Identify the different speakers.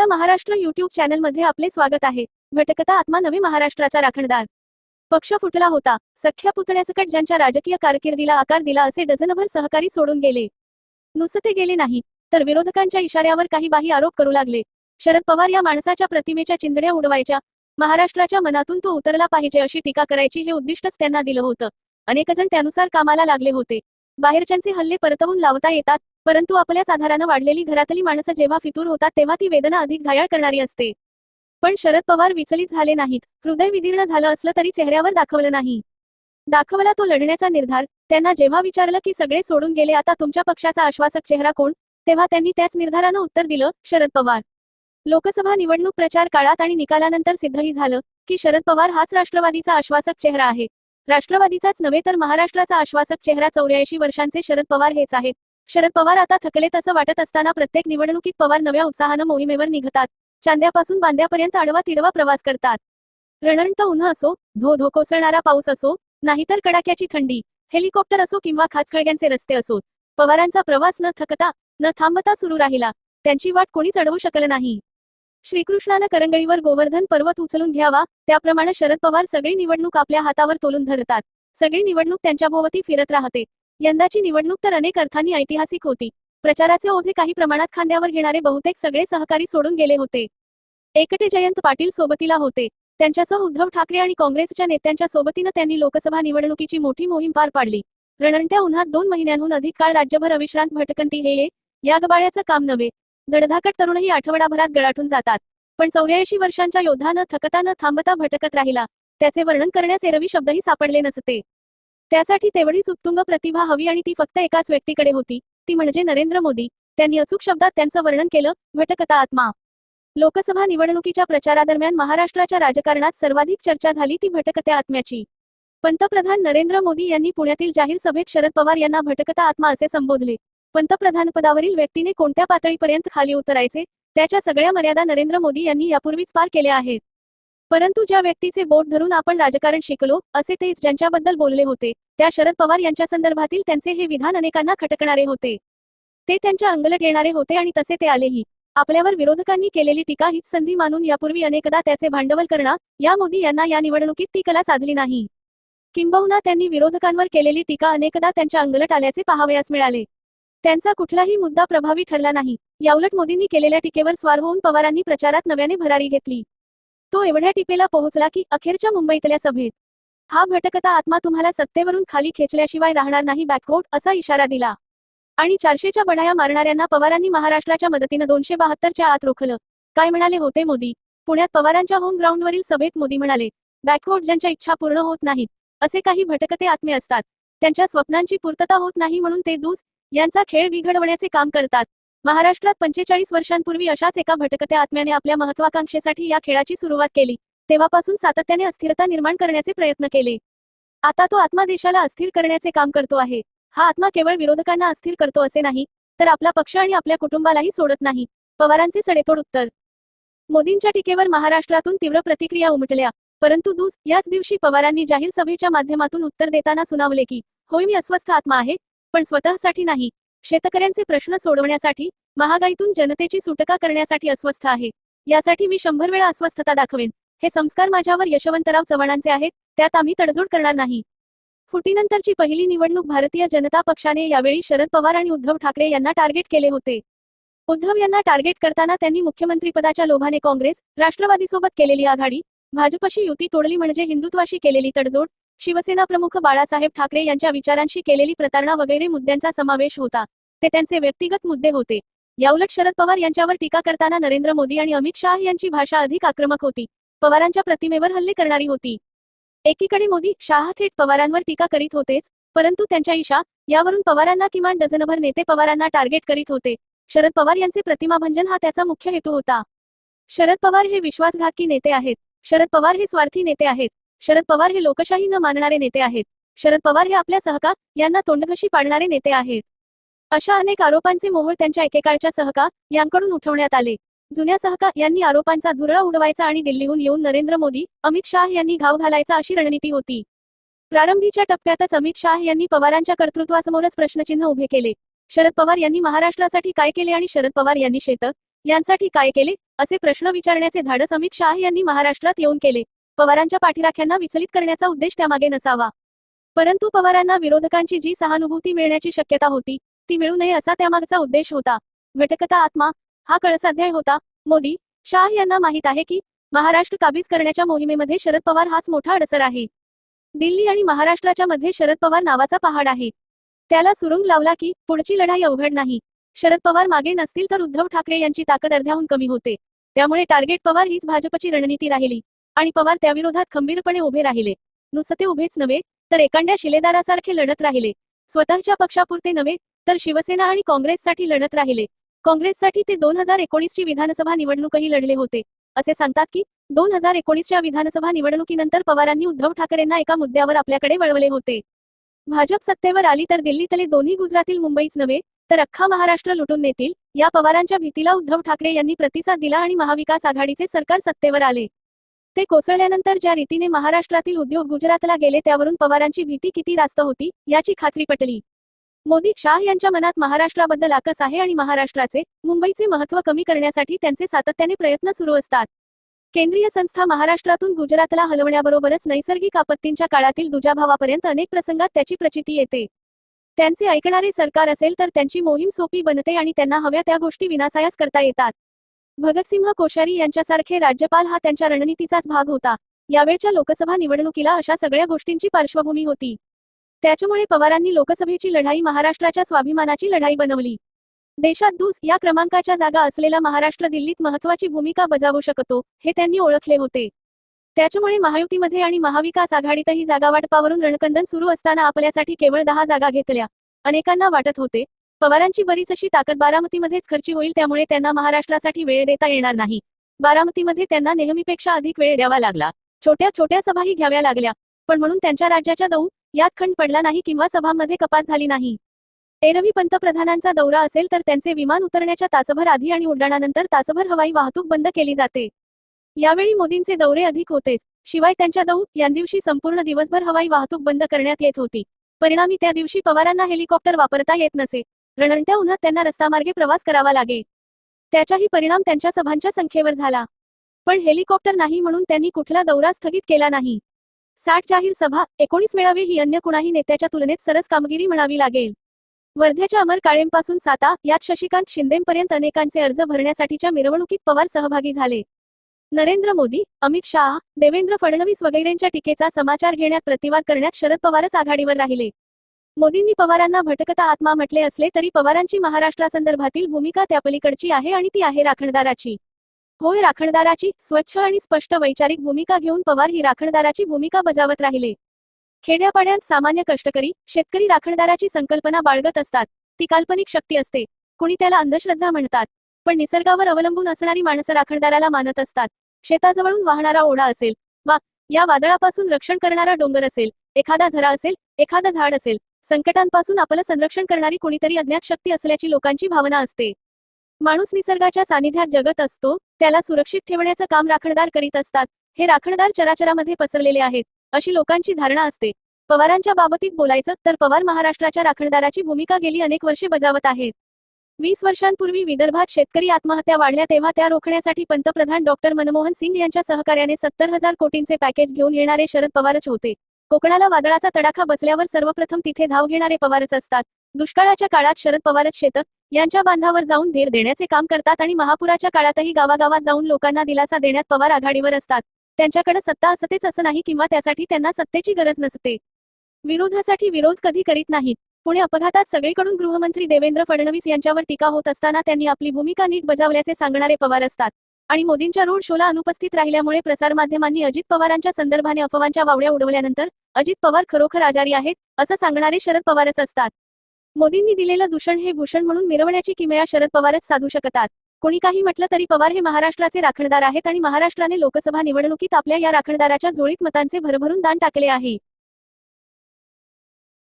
Speaker 1: आपला महाराष्ट्र युट्यूब चॅनलमध्ये आपले स्वागत आहे. भटकता आत्मा नवे महाराष्ट्राचा राखणदार. पक्ष फुटला होता. सख्या पुतण्यासकट ज्यांच्या राजकीय कारकिर्दीला आकार दिला असे डझनभर सहकारी सोडून गेले. नुसते गेले नाही तर विरोधकांच्या इशाऱ्यावर काही बाही आरोप करू लागले. शरद पवार या माणसाच्या प्रतिमेच्या चिंधड्या उडवायच्या. महाराष्ट्राच्या मनातून तो उतरला पाहिजे अशी टीका करायची हे उद्दिष्टच त्यांना दिलं होतं. अनेकजण त्यानुसार कामाला लागले होते. बाहेरच्यांचे हल्ले परतवून लावता येतात परंतु आपल्याच आधारानं वाढलेली घरातली माणसं जेव्हा फितूर होतात तेव्हा ती वेदना अधिक घायाळ करणारी असते. पण शरद पवार विचलित झाले नाहीत. हृदय विदीर्ण झालं असलं तरी चेहऱ्यावर दाखवलं नाही. दाखवला तो लढण्याचा निर्धार. त्यांना जेव्हा विचारलं की सगळे सोडून गेले आता तुमच्या पक्षाचा आश्वासक चेहरा कोण? तेव्हा त्यांनी त्याच निर्धारानं उत्तर दिलं शरद पवार. लोकसभा निवडणूक प्रचार काळात आणि निकालानंतर सिद्धही झालं की शरद पवार हाच राष्ट्रवादीचा आश्वासक चेहरा आहे. राष्ट्रवादीचाच नव्हे तर महाराष्ट्राचा आश्वासक चेहरा चौऱ्याऐंशी वर्षांचे शरद पवार हेच आहेत. शरद पवार आता थकलेत असं वाटत असताना प्रत्येक निवडणुकीत पवार नव्या उत्साहानं मोहिमेवर निघतात. चांद्यापासून बांद्यापर्यंत आडवा तिडवा प्रवास करतात. रणणत उन्ह असो धो धो कोसळणारा पाऊस असो नाहीतर कडाक्याची थंडी हेलिकॉप्टर असो किंवा खाचखळग्यांचे रस्ते असोत पवारांचा प्रवास न थकता न थांबता सुरू राहिला त्यांची वाट कोणीच अडवू शकलं नाही. श्रीकृष्णानं करंगळीवर गोवर्धन पर्वत उचलून घ्यावा त्याप्रमाणे शरद पवार सगळी निवडणूक आपल्या हातावर तोलून धरतात. सगळी निवडणूक त्यांच्या भोवती फिरत राहते. यंदाची निवडणूक तर अनेक अर्थांनी ऐतिहासिक होती. प्रचाराचे ओझे काही प्रमाणात खांद्यावर घेणारे बहुतेक सगळे सहकारी सोडून गेले होते. एकटे जयंत पाटील सोबतीला होते. त्यांच्यासह उद्धव ठाकरे आणि काँग्रेसच्या नेत्यांच्या सोबतीनं त्यांनी लोकसभा निवडणुकीची मोठी मोहीम पार पाडली. रणणत्या उन्हात दोन महिन्यांहून अधिक काळ राज्यभर अविश्रांत भटकंती हे या गबाळ्याचं काम नव्हे. दडधाकट तरुणही आठवडाभरात गळाटून जातात. पण चौऱ्याऐंशी वर्षांच्या योद्धानं थकता न थांबता भटकत राहिला. त्याचे वर्णन करण्यास एरवी शब्दही सापडले नसते. त्यासाठी तेवढीच उत्तुंग प्रतिभा हवी आणि ती फक्त एकाच व्यक्तीकडे होती. ती म्हणजे नरेंद्र मोदी. त्यांनी अचूक शब्दात त्यांचं वर्णन केलं भटकता आत्मा. लोकसभा निवडणुकीच्या प्रचारादरम्यान महाराष्ट्राच्या राजकारणात सर्वाधिक चर्चा झाली ती भटकत्या आत्म्याची. पंतप्रधान नरेंद्र मोदी यांनी पुण्यातील जाहीर सभेत शरद पवार यांना भटकता आत्मा असे संबोधले. पंतप्रधानपदावरील व्यक्तीने कोणत्या पातळीपर्यंत खाली उतरायचे त्याच्या सगळ्या मर्यादा नरेंद्र मोदी यांनी यापूर्वीच पार केल्या आहेत. परंतु ज्या व्यक्तीचे बोट धरून आपण राजकारण शिकलो असे तेच ज्यांच्याबद्दल बोलले होते त्या शरद पवार यांच्या संदर्भातील त्यांचे हे विधान अनेकांना खटकणारे होते. ते त्यांच्या अंगलट येणारे होते आणि तसे ते आलेही. आपल्यावर विरोधकांनी केलेली टीका हीच संधी मानून यापूर्वी अनेकदा त्याचे भांडवल करणार या मोदी यांना या निवडणुकीत ती कला साधली नाही. किंबहुना त्यांनी विरोधकांवर केलेली टीका अनेकदा त्यांच्या अंगलट आल्याचे पाहावयास मिळाले. त्यांचा कुठलाही मुद्दा प्रभावी ठरला नाही. याउलट मोदींनी केलेल्या टीकेवर स्वार होऊन पवारांनी प्रचारात नव्याने भरारी घेतली. तो एवढ्या टिपेला पोहोचला की अखेरच्या मुंबईतल्या सभेत. हा भटकता आत्मा तुम्हाला सत्तेवरून खाली खेचल्याशिवाय राहणार नाही बॅकवोट असा इशारा दिला. आणि चारशेच्या बढाया मारणाऱ्यांना पवारांनी महाराष्ट्राच्या मदतीनं दोनशे बहात्तरच्या आत रोखलं. काय म्हणाले होते मोदी? पुण्यात पवारांच्या होम ग्राउंडवरील सभेत मोदी म्हणाले बॅकवोट ज्यांच्या इच्छा पूर्ण होत नाहीत असे काही भटकते आत्मे असतात. त्यांच्या स्वप्नांची पूर्तता होत नाही म्हणून ते दूस यांचा खेळ बिघडवण्याचे काम करतात. महाराष्ट्रात पंचेचाळीस वर्षांपूर्वी अशाच एका भटकत्या आत्म्याने आपल्या महत्वाकांक्षेसाठी या खेळाची सुरुवात केली. तेव्हापासून सातत्याने अस्थिरता निर्माण करण्याचे प्रयत्न केले. आता तो आत्मा देशाला अस्थिर करण्याचे काम करतो आहे. हा आत्मा केवळ विरोधकांना अस्थिर करतो असे नाही तर आपला पक्ष आणि आपल्या कुटुंबालाही सोडत नाही. पवारांचे सडेतोड उत्तर. मोदींच्या टीकेवर महाराष्ट्रातून तीव्र प्रतिक्रिया उमटल्या परंतु दूस याच दिवशी पवारांनी जाहीर सभेच्या माध्यमातून उत्तर देताना सुनावले की होय मी अस्वस्थ आत्मा आहे पण स्वतःसाठी नाही. शेतकऱ्यांचे प्रश्न सोडवण्यासाठी महागाईतून जनतेची सुटका करण्यासाठी अस्वस्थ आहे. यासाठी मी शंभर वेळा अस्वस्थता दाखवेन. हे संस्कार माझ्यावर यशवंतराव चव्हाणांचे आहेत त्यात आम्ही तडजोड करणार नाही. फुटीनंतरची पहिली निवडणूक भारतीय जनता पक्षाने यावेळी शरद पवार आणि उद्धव ठाकरे यांना टार्गेट केले होते. उद्धव यांना टार्गेट करताना त्यांनी मुख्यमंत्रीपदाच्या लोभाने काँग्रेस राष्ट्रवादीसोबत केलेली आघाडी भाजपशी युती तोडली म्हणजे हिंदुत्वाशी केलेली तडजोड शिवसेना प्रमुख बाळासाहेब ठाकरे यांच्या विचारांशी केलेली प्रतारणा वगैरे मुद्द्यांचा समावेश होता. ते त्यांचे व्यक्तिगत मुद्दे होते. याउलट शरद पवार यांच्यावर टीका करताना नरेंद्र मोदी आणि अमित शाह यांची भाषा अधिक आक्रमक होती. पवारांच्या प्रतिमेवर हल्ले करणारी होती. एकीकडे मोदी शाह थेट पवारांवर टीका करीत होतेच परंतु त्यांच्या इशा यावरून पवारांना किमान डझनभर नेते पवारांना टार्गेट करीत होते. शरद पवार यांचे प्रतिमाभंजन हा त्याचा मुख्य हेतू होता. शरद पवार हे विश्वासघातकी नेते आहेत. शरद पवार हे स्वार्थी नेते आहेत. शरद पवार हे लोकशाही न मानणारे नेते आहेत. शरद पवार हे आपल्या सहका यांना तोंडघशी पाडणारे नेते आहेत. अशा अनेक आरोपांचे मोहोळ त्यांच्या एकेकाळच्या सहका यांकडून उठवण्यात आले. जुन्या सहका यांनी आरोपांचा धुरळा उडवायचा आणि दिल्लीहून येऊन नरेंद्र मोदी अमित शाह यांनी घाव घालायचा अशी रणनीती होती. प्रारंभीच्या टप्प्यातच अमित शाह यांनी पवारांच्या कर्तृत्वासमोरच प्रश्नचिन्ह उभे केले. शरद पवार यांनी महाराष्ट्रासाठी काय केले आणि शरद पवार यांनी शेतक यांसाठी काय केले असे प्रश्न विचारण्याचे धाडस अमित शाह यांनी महाराष्ट्रात येऊन केले. पवारांच्या पाठीराख्यांना विचलित करण्याचा उद्देश त्यामागे नसावा. परंतु पवारांना विरोधकांची जी सहानुभूती मिळण्याची शक्यता होती ती मिळू नये असा त्यामागचा उद्देश होता. घटकता आत्मा हा कळसाध्याय होता. मोदी शाह यांना माहीत आहे की महाराष्ट्र काबीज करण्याच्या मोहिमेमध्ये शरद पवार हाच मोठा अडसर आहे. दिल्ली आणि महाराष्ट्राच्या मध्ये शरद पवार नावाचा पहाड आहे. त्याला सुरुंग लावला की पुढची लढाई अवघड नाही. शरद पवार मागे नसतील तर उद्धव ठाकरे यांची ताकद अर्ध्याहून कमी होते. त्यामुळे टार्गेट पवार हीच भाजपची रणनीती राहिली. आणि पवार त्याविरोधात खंबीरपणे उभे राहिले. नुसते उभेच नव्हे तर एकांड्या शिलेदारासारखे लढत राहिले. स्वतःच्या पक्षापुरते नव्हे तर शिवसेना आणि काँग्रेससाठी लढत राहिले. काँग्रेससाठी ते दोन हजार एकोणीसची विधानसभा निवडणूकही लढले होते. असे सांगतात की दोन हजार एकोणीसच्या विधानसभा निवडणुकीनंतर पवारांनी उद्धव ठाकरेंना एका मुद्द्यावर आपल्याकडे वळवले होते. भाजप सत्तेवर आली तर दिल्लीतले दोन्ही गुजरातील मुंबईच नव्हे तर अख्खा महाराष्ट्र लुटून नेतील या पवारांच्या भीतीला उद्धव ठाकरे यांनी प्रतिसाद दिला आणि महाविकास आघाडीचे सरकार सत्तेवर आले. ते कोसळल्यानंतर ज्या रीतीने महाराष्ट्रातील उद्योग गुजरातला गेले त्यावरून पवारांची भीती किती रास्त होती याची खात्री पटली. मोदी शाह यांच्या मनात महाराष्ट्राबद्दल आकस आहे आणि महाराष्ट्राचे मुंबईचे महत्त्व कमी करण्यासाठी त्यांचे सातत्याने प्रयत्न सुरू असतात. केंद्रीय संस्था महाराष्ट्रातून गुजरातला हलवण्याबरोबरच नैसर्गिक आपत्तींच्या काळातील दुजाभावापर्यंत अनेक प्रसंगात त्याची प्रचिती येते. त्यांचे ऐकणारे सरकार असेल तर त्यांची मोहीम सोपी बनते आणि त्यांना हव्या त्या गोष्टी विनासायास करता येतात. भगतसिंह कोश्यारी यांच्यासारखे राज्यपाल हा त्यांच्या रणनीतीचाच भाग होता. यावेळच्या लोकसभा निवडणुकीला अशा सगळ्या गोष्टींची पार्श्वभूमी होती. त्याच्यामुळे पवारांनी लोकसभेची लढाई महाराष्ट्राच्या स्वाभिमानाची लढाई बनवली. देशात दूस या क्रमांकाच्या जागा असलेला महाराष्ट्र दिल्लीत महत्वाची भूमिका बजावू शकतो हे त्यांनी ओळखले होते. त्याच्यामुळे महायुतीमध्ये आणि महाविकास आघाडीतही जागावाटपावरून रणकंदन सुरू असताना आपल्यासाठी केवळ दहा जागा घेतल्या. अनेकांना वाटत होते पवारांची बरीच अशी ताकद बारामतीमध्येच खर्ची होईल त्यामुळे त्यांना महाराष्ट्रासाठी वेळ देता येणार नाही. बारामतीमध्ये त्यांना नेहमीपेक्षा अधिक वेळ द्यावा लागला. छोट्या छोट्या सभाही घ्याव्या लागल्या. पण म्हणून त्यांच्या राज्याच्या दौ यात खंड पडला नाही किंवा सभांमध्ये कपात झाली नाही. एरवी पंतप्रधानांचा दौरा असेल तर त्यांचे विमान उतरण्याच्या तासभर आधी आणि उड्डाणानंतर तासभर हवाई वाहतूक बंद केली जाते. यावेळी मोदींचे दौरे अधिक होतेच. शिवाय त्यांच्या दौ या दिवशी संपूर्ण दिवसभर हवाई वाहतूक बंद करण्यात येत होती. परिणामी त्या दिवशी पवारांना हेलिकॉप्टर वापरता येत नसे. रणणत्या उन्हात त्यांना रस्तामार्गे प्रवास करावा लागे. त्याचाही परिणाम त्यांच्या सभांच्या संख्येवर झाला. पण हेलिकॉप्टर नाही म्हणून त्यांनी कुठला दौरा स्थगित केला नाही. साठ जाहीर सभा एकोणीस मेळावे ही अन्य कुणाही नेत्याच्या तुलनेत सरस कामगिरी म्हणावी लागेल. वर्ध्याच्या अमर काळेंपासून साता यात शशिकांत शिंदेपर्यंत अनेकांचे अर्ज भरण्यासाठीच्या मिरवणुकीत पवार सहभागी झाले. नरेंद्र मोदी अमित शाह देवेंद्र फडणवीस वगैरेंच्या टीकेचा समाचार घेण्यात प्रतिवाद करण्यात शरद पवारच आघाडीवर राहिले. मोदींनी पवारांना भटकता आत्मा म्हटले असले तरी पवारांची महाराष्ट्रासंदर्भातील भूमिका त्यापलीकडची आहे आणि ती आहे राखणदाराची. होय राखणदाराची स्वच्छ आणि स्पष्ट वैचारिक भूमिका घेऊन पवार ही राखणदाराची भूमिका बजावत राहिले. खेड्यापाड्यात सामान्य कष्टकरी शेतकरी राखणदाराची संकल्पना बाळगत असतात. ती काल्पनिक शक्ती असते. कुणी त्याला अंधश्रद्धा म्हणतात. पण निसर्गावर अवलंबून असणारी माणसं राखणदाराला मानत असतात. शेताजवळून वाहणारा ओढा असेल वा या वादळापासून रक्षण करणारा डोंगर असेल एखादा झरा असेल एखादं झाड असेल संकटांपासून आपलं संरक्षण करणारी कोणीतरी अज्ञात शक्ती असल्याची लोकांची भावना असते. माणूस निसर्गाच्या सानिध्यात जगत असतो त्याला सुरक्षित ठेवण्याचं काम राखणदार करीत असतात हे राखणदार चराचरामध्ये पसरलेले आहेत अशी लोकांची धारणा असते. पवारांच्या बाबतीत बोलायचं तर पवार महाराष्ट्राच्या राखणदाराची भूमिका गेली अनेक वर्षे बजावत आहेत. वीस वर्षांपूर्वी विदर्भात शेतकरी आत्महत्या वाढल्या तेव्हा त्या रोखण्यासाठी पंतप्रधान डॉक्टर मनमोहन सिंग यांच्या सहकार्याने सत्तर हजार कोटींचे पॅकेज घेऊन येणारे शरद पवारच होते. कोकणाला वादळाचा तडाखा बसल्यावर सर्वप्रथम तिथे धाव घेणारे पवारच असतात. दुष्काळाच्या काळात शरद पवारच शेतक यांच्या बांधावर जाऊन धीर देण्याचे काम करतात आणि महापुराच्या काळातही गावागावात जाऊन लोकांना दिलासा देण्यात पवार आघाडीवर असतात. त्यांच्याकडे सत्ता असतेच असं नाही किंवा त्यासाठी त्यांना सत्तेची गरज नसते. विरोधासाठी विरोध कधी करीत नाहीत. पुणे अपघातात सगळीकडून गृहमंत्री देवेंद्र फडणवीस यांच्यावर टीका होत असताना त्यांनी आपली भूमिका नीट बजावल्याचे सांगणारे पवार असतात. आणि मोदींच्या रोड शोला अनुपस्थित राहिल्यामुळे प्रसारमाध्यमांनी अजित पवारांच्या संदर्भाने अफवांच्या वावड्या उडवल्यानंतर अजित पवार खरोखर आजारी आहेत असं सांगणारे शरद पवारच असतात. मोदींनी दिलेलं दूषण हे भूषण म्हणून मिरवण्याची किमया शरद पवारच साधू शकतात. कोणी काही म्हटलं तरी पवार हे महाराष्ट्राचे राखणदार आहेत आणि महाराष्ट्राने लोकसभा निवडणुकीत आपल्या या राखणदाराच्या जोळीत मतांचे भरभरून दान टाकले आहे.